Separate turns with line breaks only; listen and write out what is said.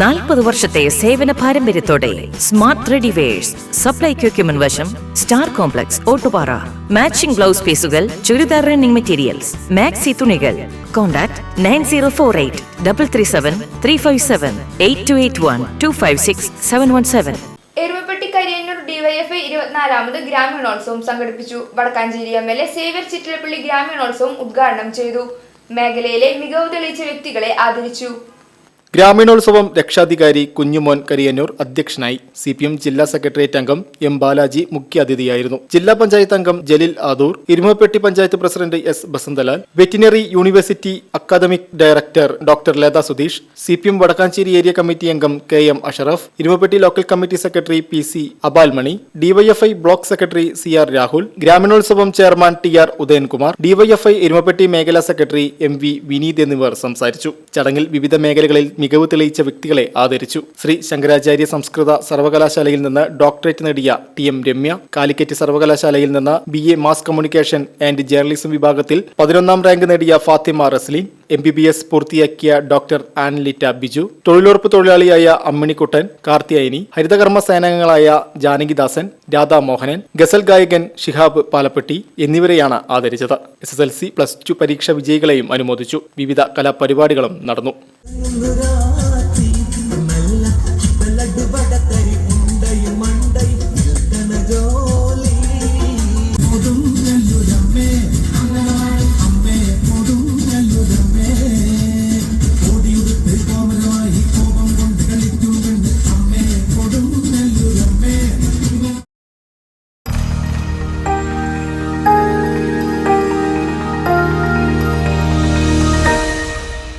നാൽപ്പത് വർഷത്തെ സേവന പാരമ്പര്യത്തോടെ സ്മാർട്ട് റെഡിവേഴ്സ് സപ്ലൈ എക്യുപ്മെന്റ് വശം star complex Ottupara. Matching blouse പീസുകൾ ചുരിദാർ റണ്ണിംഗ് മെറ്റീരിയൽസ്. മാക്സി തുണികൾ. Contact nine zero four eight double three seven three five seven eight two eight one two five six seven one seven.
Erumapetty Kariyannur DYFI ഇരുപത്തിനാലാമത് ഗ്രാമീണോത്സവം സംഘടിപ്പിച്ചു. Vadakkanchery M L A Xavier Chittilappally ഗ്രാമീണോത്സവം ഉദ്ഘാടനം ചെയ്തു. മേഖലയിലെ മികവ് തെളിയിച്ച വ്യക്തികളെ ആദരിച്ചു.
ഗ്രാമീണോത്സവം രക്ഷാധികാരി കുഞ്ഞുമോൻ കരിയന്നൂർ അധ്യക്ഷനായി സി പി എം ജില്ലാ സെക്രട്ടേറിയറ്റ് അംഗം എം ബാലാജി മുഖ്യാതിഥിയായിരുന്നു ജില്ലാ പഞ്ചായത്ത് അംഗം Jaleel Adoor Erumapetty panchayat president S Basanthlal veterinary university academic director doctor Latha Sudheesh C P M Vadakkanchery area committee അംഗം K M Ashraf Erumapetty local committee secretary P C Abalmani DYFI block secretary C R Rahul ഗ്രാമീണോത്സവം chairman T R Udayankumar DYFI Erumapetty മേഖലാ secretary M V Vineeth എന്നിവർ സംസാരിച്ചു. ചടങ്ങിൽ വിവിധ മേഖലകളിൽ മികവ് തെളിയിച്ച വ്യക്തികളെ ആദരിച്ചു. ശ്രീ ശങ്കരാചാര്യ സംസ്കൃത സർവകലാശാലയിൽ നിന്ന് ഡോക്ടറേറ്റ് നേടിയ ടി എം രമ്യ കാലിക്കറ്റ് സർവകലാശാലയിൽ നിന്ന് B A mass communication and journalism വിഭാഗത്തിൽ പതിനൊന്നാം റാങ്ക് നേടിയ Fathima Rasleen M B B S പൂർത്തിയാക്കിയ ഡോക്ടർ ആൻലിറ്റ ബിജു തൊഴിലുറപ്പ് തൊഴിലാളിയായ അമ്മിണിക്കുട്ടൻ കാർത്തിയായനി ഹരിതകർമ്മ സേനാംഗങ്ങളായ ജാനകിദാസൻ രാധാ മോഹനൻ ഗസൽ ഗായകൻ ഷിഹാബ് പാലപ്പെട്ടി എന്നിവരെയാണ് ആദരിച്ചത്. S S L C plus two പരീക്ഷ വിജയികളെയും അനുമോദിച്ചു. വിവിധ കലാപരിപാടികളും നടന്നു.